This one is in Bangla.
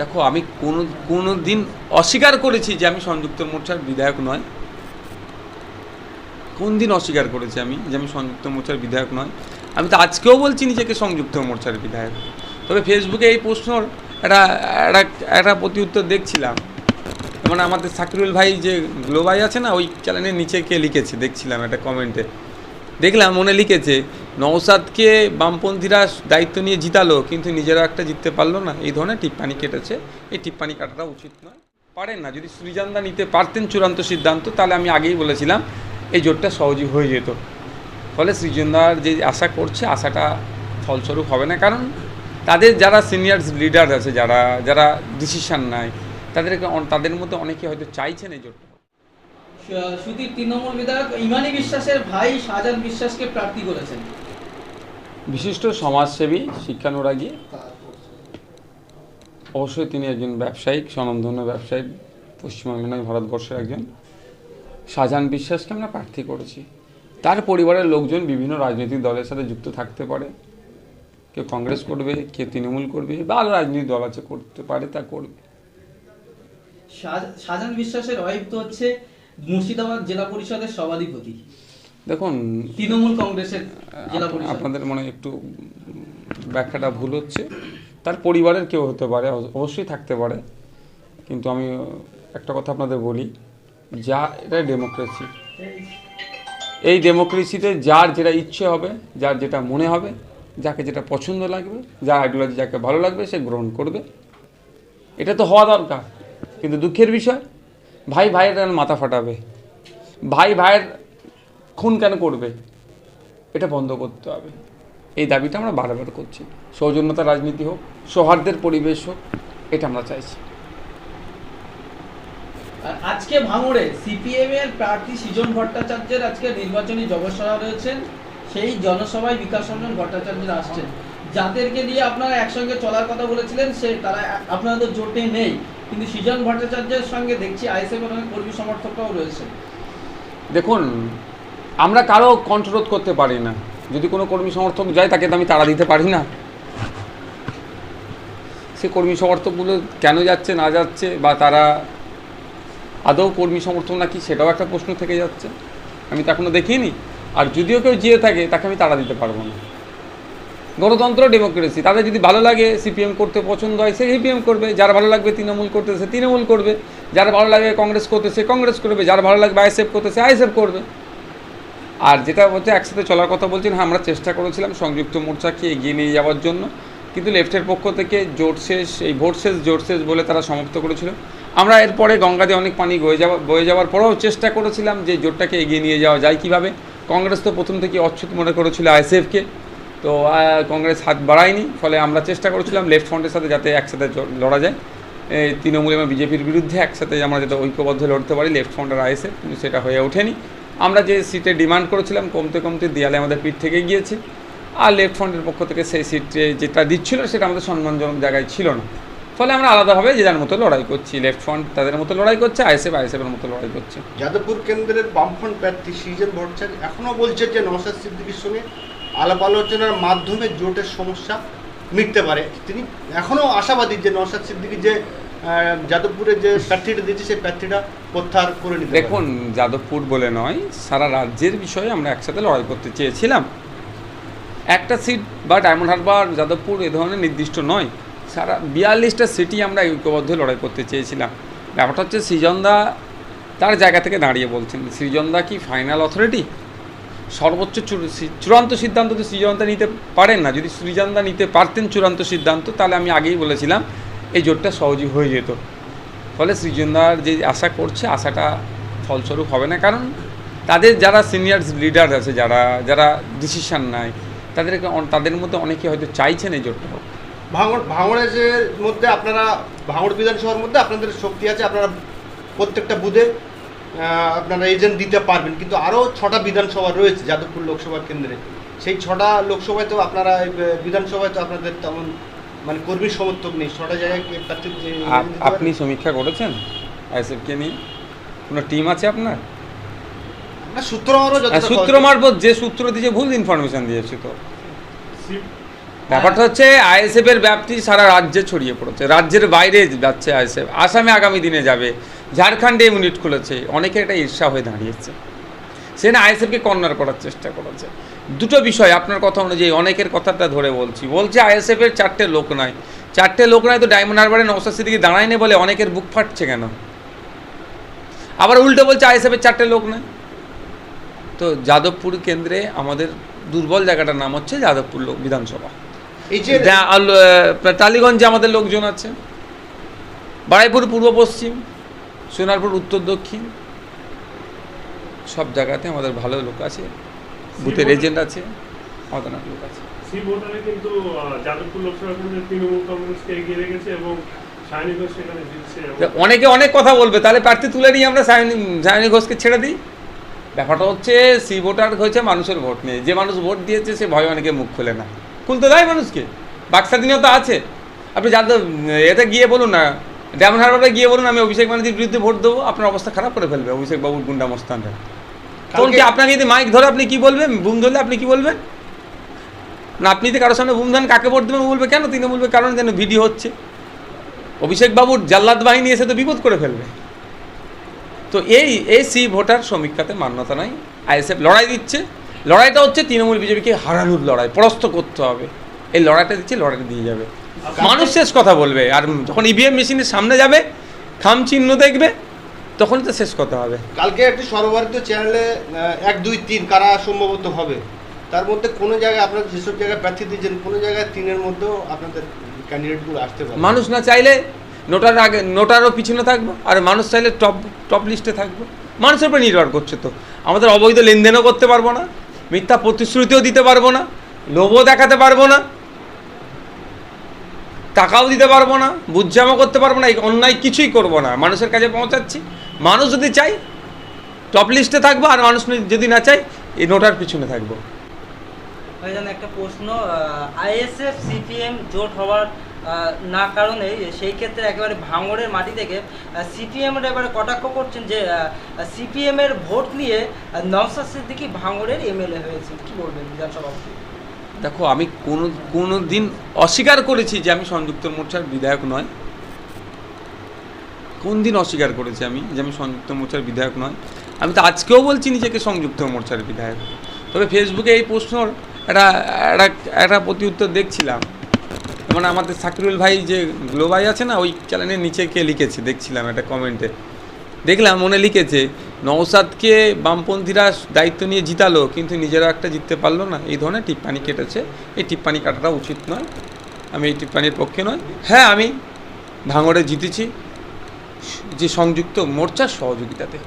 দেখো, আমি কোনো কোনো দিন অস্বীকার করেছি যে আমি সংযুক্ত মোর্চার বিধায়ক নয়। কোন দিন অস্বীকার করেছি আমি যে আমি সংযুক্ত মোর্চার বিধায়ক নয়। আমি তো আজকেও বলছি নিজেকে সংযুক্ত মোর্চার বিধায়ক। তবে ফেসবুকে এই প্রশ্নর একটা একটা একটা প্রতি উত্তর দেখছিলাম। মানে আমাদের সাকিরুল ভাই যে গ্লোবাই আছে না, ওই চ্যানেলের নিচে কে লিখেছে দেখছিলাম একটা কমেন্টে দেখলাম, মনে লিখেছে নওসাদকে বামপন্থীরা দায়িত্ব নিয়ে জিতালো, কিন্তু নিজেরা একটা জিততে পারল না। এই ধরনের টিপ্পানি কেটেছে। এই টিপ্পানি কাটাটা উচিত নয়। পারেন না। যদি সৃজানদা নিতে পারতেন চূড়ান্ত সিদ্ধান্ত, তাহলে আমি আগেই বলেছিলাম, এই জোটটা সহজই হয়ে যেত। ফলে সৃজনদার যে আশা করছে, আশাটা ফলস্বরূপ হবে না। কারণ তাদের যারা সিনিয়র লিডার আছে, যারা যারা ডিসিশন নেয়, তাদেরকে তাদের মধ্যে অনেকে হয়তো চাইছেন এই জোটটা। সুদীপ তৃণমূল বিধায়ক ইমানি বিশ্বাসের ভাই শাহজাহান বিশ্বাসকে প্রার্থী করেছেন। বিশিষ্ট সমাজসেবী, শিক্ষানুরাগী। অবশ্যই তিনি একজন ব্যবসায়িক, স্বনামধন্য ব্যবসায়ী পশ্চিমবঙ্গ নয়, ভারতবর্ষের একজন। শাহজাহান বিশ্বাসকে আমরা প্রার্থী করেছি। তার পরিবারের লোকজন বিভিন্ন রাজনৈতিক দলের সাথে যুক্ত থাকতে পারে। কেউ কংগ্রেস করবে, কেউ তৃণমূল করবে, বা আরও রাজনৈতিক দল আছে, করতে পারে, তা করবে। শাহ- শাহজাহান বিশ্বাসের ওয়াইফ তো হচ্ছে মুর্শিদাবাদ জেলা পরিষদের সভাধিপতি। দেখুন তৃণমূল কংগ্রেসের আপনাদের মনে একটু ব্যাখ্যাটা ভুল হচ্ছে। তার পরিবারের কেউ হতে পারে অব- অবশ্যই থাকতে পারে। কিন্তু আমি একটা কথা আপনাদের বলি যা এটা ডেমোক্রেসি। এই ডেমোক্রেসিতে যার যেটা ইচ্ছে হবে যার যেটা মনে হবে যাকে যেটা পছন্দ লাগবে যা আইডিওলজি যাকে ভালো লাগবে সে গ্রহণ করবে। এটা তো হওয়া দরকার। কিন্তু দুঃখের বিষয় ভাই ভাইয়ের মাথা ফাটাবে। ভাই ভাইয়ের খুন কেন করবে? এটা বন্ধ করতে হবে। এই দাবিটা আমরা বারবার করছি। সৌজন্যতা রাজনীতি হোক সৌহার্দ্যের পরিবেশ হোক এটা আমরা চাইছি। আজকে ভাঙড়ে সিপিএম এর প্রার্থী সৃজন ভট্টাচার্যের আজকে নির্বাচনী জনসভা রয়েছেন। সেই জনসভায় বিকাশ রঞ্জন ভট্টাচার্যরা আসছেন। যাদেরকে নিয়ে আপনারা একসঙ্গে চলার কথা বলেছিলেন সে তারা আপনাদের জোটে নেই। কিন্তু সৃজন ভট্টাচার্যের সঙ্গে দেখছি আইএসএফ এর অনেক কর্মী সমর্থকরাও রয়েছে দেখুন আমরা কারও কণ্ঠরোধ করতে পারি না। যদি কোনো কর্মী সমর্থক যায়, তাকে তো আমি তাড়া দিতে পারি না। সে কর্মী সমর্থকগুলো কেন যাচ্ছে, না যাচ্ছে, বা তারা আদৌ কর্মী সমর্থক নাকি, সেটাও একটা প্রশ্ন থেকে যাচ্ছে। আমি তো এখনও দেখিনি। আর যদিও কেউ যেয়ে থাকে, তাকে আমি তাড়া দিতে পারব না। গণতন্ত্র, ডেমোক্রেসি, তাদের যদি ভালো লাগে, সিপিএম করতে পছন্দ হয়, সে সিপিএম করবে। যার ভালো লাগবে, তৃণমূল করতে সে তৃণমূল করবে। যার ভালো লাগে, কংগ্রেস করতে সে কংগ্রেস করবে। যার ভালো লাগবে, আইএসএফ করতে সে আইএসএফ করবে। আর যেটা হচ্ছে, একসাথে চলার কথা বলছেন হ্যাঁ আমরা চেষ্টা করেছিলাম সংযুক্ত মোর্চাকে এগিয়ে নিয়ে যাওয়ার জন্য। কিন্তু লেফটের পক্ষ থেকে জোট শেষ, এই ভোট শেষ জোট শেষ বলে তারা সমাপ্ত করেছিল। আমরা এরপরে গঙ্গাতে অনেক পানি বয়ে যাওয়া, বয়ে যাওয়ার পরেও চেষ্টা করেছিলাম যে জোটটাকে এগিয়ে নিয়ে যাওয়া যায় কীভাবে। কংগ্রেস তো প্রথম থেকে অচ্ছুত মনে করেছিল আইএসএফকে। তো কংগ্রেস হাত বাড়ায়নি, ফলে আমরা চেষ্টা করেছিলাম লেফট ফ্রন্টের সাথে যাতে একসাথে লড়া যায়। এই তৃণমূল এবং বিজেপির বিরুদ্ধে একসাথে আমরা যাতে ঐক্যবদ্ধ লড়তে পারি, লেফট ফ্রন্ট আর আইএসএফ, কিন্তু সেটা হয়ে ওঠেনি। আমরা যে সিটে ডিমান্ড করেছিলাম, কমতে কমতে দেয়ালে আমাদের পিঠ থেকে গিয়েছে। আর লেফট ফ্রন্টের পক্ষ থেকে সেই সিটে যেটা দিচ্ছিল, সেটা আমাদের সম্মানজনক জায়গায় ছিল না। ফলে আমরা আলাদাভাবে যে যার মতো লড়াই করছি লেফট ফ্রন্ট তাদের মতো লড়াই করছে আইএসএফ আইএসএফের মতো লড়াই করছে। যাদবপুর কেন্দ্রের বামফ্রন্ট প্রার্থী সৃজন ভট্টাচার্য এখনও বলছে যে নওশাদ সিদ্দিকীর সঙ্গে আলাপ আলোচনার মাধ্যমে জোটের সমস্যা মিটতে পারে। তিনি এখনও আশাবাদী যে নওশাদ সিদ্দিকী যে আহ, যাদবপুরে যে প্রার্থীটা দিয়েছে সেই প্রার্থীটা প্রত্যাহার করে নিতে দেখুন যাদবপুর বলে নয় সারা রাজ্যের বিষয়ে আমরা একসাথে লড়াই করতে চেয়েছিলাম। একটা সিট বা ডায়মন্ড হারবার যাদবপুর এ ধরনের নির্দিষ্ট নয় সারা বিয়াল্লিশটা সিটি আমরা ঐক্যবদ্ধ লড়াই করতে চেয়েছিলাম। ব্যাপারটা হচ্ছে সৃজনদা তার জায়গা থেকে দাঁড়িয়ে বলছেন সৃজনদা কি ফাইনাল অথরিটি সর্বোচ্চ চূড়ান্ত সিদ্ধান্ত তো সৃজনদা নিতে পারেন না। যদি সৃজনদা নিতে পারতেন চূড়ান্ত সিদ্ধান্ত তাহলে আমি আগেই বলেছিলাম এই জোটটা সহজই হয়ে যেত। ফলে সৃজনদার যে আশা করছে, আশাটা ফলস্বরূপ হবে না। কারণ তাদের যারা সিনিয়র লিডার আছে, যারা যারা ডিসিশন নেয়, তাদেরকে তাদের মধ্যে অনেকে হয়তো চাইছেন এই জোটটা হোক। ভাঙড় ভাঙড়ের মধ্যে আপনারা, ভাঙড় বিধানসভার মধ্যে আপনাদের শক্তি আছে, আপনারা প্রত্যেকটা বুধে আপনারা এজেন্ট দিতে পারবেন। কিন্তু আরও ছটা বিধানসভা রয়েছে, যাদবপুর লোকসভা কেন্দ্রে। সেই ছটা লোকসভায় তো আপনারা বিধানসভায় তো আপনাদের তেমন মানে কর্মী সমর্থক নেই ছটা জায়গায় আপনি সমীক্ষা করেছেন? আইএসএফকে নিয়ে? কোনো টিম আছে আপনার? সূত্র আমারও আর যতটা সূত্র মারফত যে সূত্র দিয়ে ভুল ইনফরমেশন দিয়েছে তো। ব্যাপারটা হচ্ছে আইএসএফ এর ব্যাপ্তি সারা রাজ্যে ছড়িয়ে পড়েছে। রাজ্যের বাইরে যাচ্ছে আইএসএফ। আসামে আগামী দিনে যাবে। ঝাড়খণ্ডে ইউনিট খুলেছে। অনেকে এটা ঈর্ষা হয়ে দাঁড়িয়েছে। সে না আইএসএফকে কর্নার করার চেষ্টা করেছে। দুটো বিষয় আপনার কথা অনুযায়ী অনেকের কথাটা ধরে বলছি। বলছে আইএসএফ এর চারটে লোক নাই চারটে লোক নাই তো ডায়মন্ড হারবারে নৌসাদ সিদ্দিকি দাঁড়ায় নেই বলে অনেকের বুক ফাটছে কেন? আবার উল্টো বলছে আইএসএফ এর চারটে লোক নাই তো যাদবপুর কেন্দ্রে আমাদের দুর্বল জায়গাটার নাম হচ্ছে যাদবপুর লোক বিধানসভা। টালিগঞ্জে আমাদের লোকজন আছে। বারাইপুর পূর্ব পশ্চিম সোনারপুর উত্তর দক্ষিণ সব জায়গাতে আমাদের ভালো লোক আছে বুথের এজেন্ট আছে আমাদের অনেক লোক আছে। সি ভোটারে কিন্তু যাদবপুর লোকসভা কেন্দ্রে তৃণমূল কংগ্রেসকে এগিয়ে রেখেছে এবং সায়নী ঘোষ সেখানে জিতছে এবং তা অনেকে অনেক কথা বলবে তাহলে প্রার্থী তুলে নিয়ে আমরা সায়নী সায়নী ঘোষকে ছেড়ে দিই। ব্যাপারটা হচ্ছে সি ভোটার হয়েছে মানুষের ভোট নিয়ে যে মানুষ ভোট দিয়েছে সে ভয় অনেকে মুখ খোলে না। খুলতে দেয় মানুষকে। বাক্স্বাধীনতা আছে। আপনি যাদের এতে গিয়ে বলুন না ডেমন হারবারে গিয়ে বলুন আমি অভিষেক ব্যানার্জির বিরুদ্ধে ভোট দেবো আপনার অবস্থা খারাপ করে ফেলবে অভিষেক বাবুর গুন্ডা মস্তানরা। তখন কি আপনাকে যদি মাইক ধরে আপনি কি বলবেন বুম ধরলে আপনি কি বলবেন? না আপনি যদি কারোর সামনে বুম ধরেন কাকে ভোট দেবেন ও বলবে কেন? তিনি বলবে কারণ যেন ভিডিও হচ্ছে। অভিষেক বাবুর জাল্লাদ বাহিনী এসে তো বিপদ করে ফেলবে। তো এই এই সি ভোটার সমীক্ষাতে মান্যতা নাই আইএসএফ লড়াই দিচ্ছে। লড়াইটা হচ্ছে তৃণমূল বিজেপিকে হারানোর লড়াই পরাস্ত করতে হবে। এই লড়াইটা দিচ্ছে লড়াইটা দিয়ে যাবে। মানুষ শেষ কথা বলবে। আর যখন ইভিএম মেশিনের সামনে যাবে খাম চিহ্ন দেখবে তখন তো শেষ কথা হবে। কালকে একটি সর্বভারতীয় চ্যানেলে এক দুই তিন কারা সম্ভবত হবে? তার মধ্যে কোনো জায়গায় আপনারা যেসব জায়গায় প্রার্থী দিয়েছেন কোনো জায়গায় তিনের মধ্যেও আপনাদের ক্যান্ডিডেটগুলো আসতে পারে মানুষ না চাইলে নোটার আগে নোটারও পিছনে থাকব আর মানুষ চাইলে টপ টপ লিস্টে থাকব। মানুষের উপর নির্ভর করছে তো। আমাদের অবৈধ লেনদেনও করতে পারব না মিথ্যা প্রতিশ্রুতিও দিতে পারব না লোভও দেখাতে পারব না। টাকাও দিতে পারব না বুঝজামও করতে পারব না অন্যায় কিছুই করব না মানুষের কাছে পৌঁছাচ্ছি। মানুষ যদি চাই টপ লিস্টে থাকব আর মানুষ যদি না চাই এই নোটার পিছনে থাকব। একটা প্রশ্ন আইএসএফ সিপিএম জোট হওয়ার না কারণে সেই ক্ষেত্রে একেবারে ভাঙড়ের মাটি থেকে সিপিএম এবারে কটাক্ষ করছেন যে সিপিএম এর ভোট নিয়ে আহ, নওশাদ সিদ্দিকী ভাঙড়ের এমএলএ হয়েছেন কি বলবেন বিধানসভা দেখো, আমি কোনো কোনো দিন অস্বীকার করেছি যে আমি সংযুক্ত মোর্চার বিধায়ক নয়। কোন দিন অস্বীকার করেছি আমি যে আমি সংযুক্ত মোর্চার বিধায়ক নয়। আমি তো আজকেও বলছি নিজেকে সংযুক্ত মোর্চার বিধায়ক। তবে ফেসবুকে এই প্রশ্নর একটা একটা একটা প্রতি উত্তর দেখছিলাম। মানে আমাদের সাকিরুল ভাই যে গ্লোবাই আছে না, ওই চ্যানেলের নিচে কে লিখেছে দেখছিলাম একটা কমেন্টে দেখলাম, মনে লিখেছে নওসাদকে বামপন্থীরা দায়িত্ব নিয়ে জিতালো, কিন্তু নিজেরা একটা জিততে পারল না। এই ধরনের টিপ্পানি কেটেছে। এই টিপ্পানি কাটাটা উচিত নয়। আমি এই টিপ্পানির পক্ষে নয় হ্যাঁ আমি ভাঙড়ে জিতেছি। যে সংযুক্ত মোর্চার সহযোগিতাতে।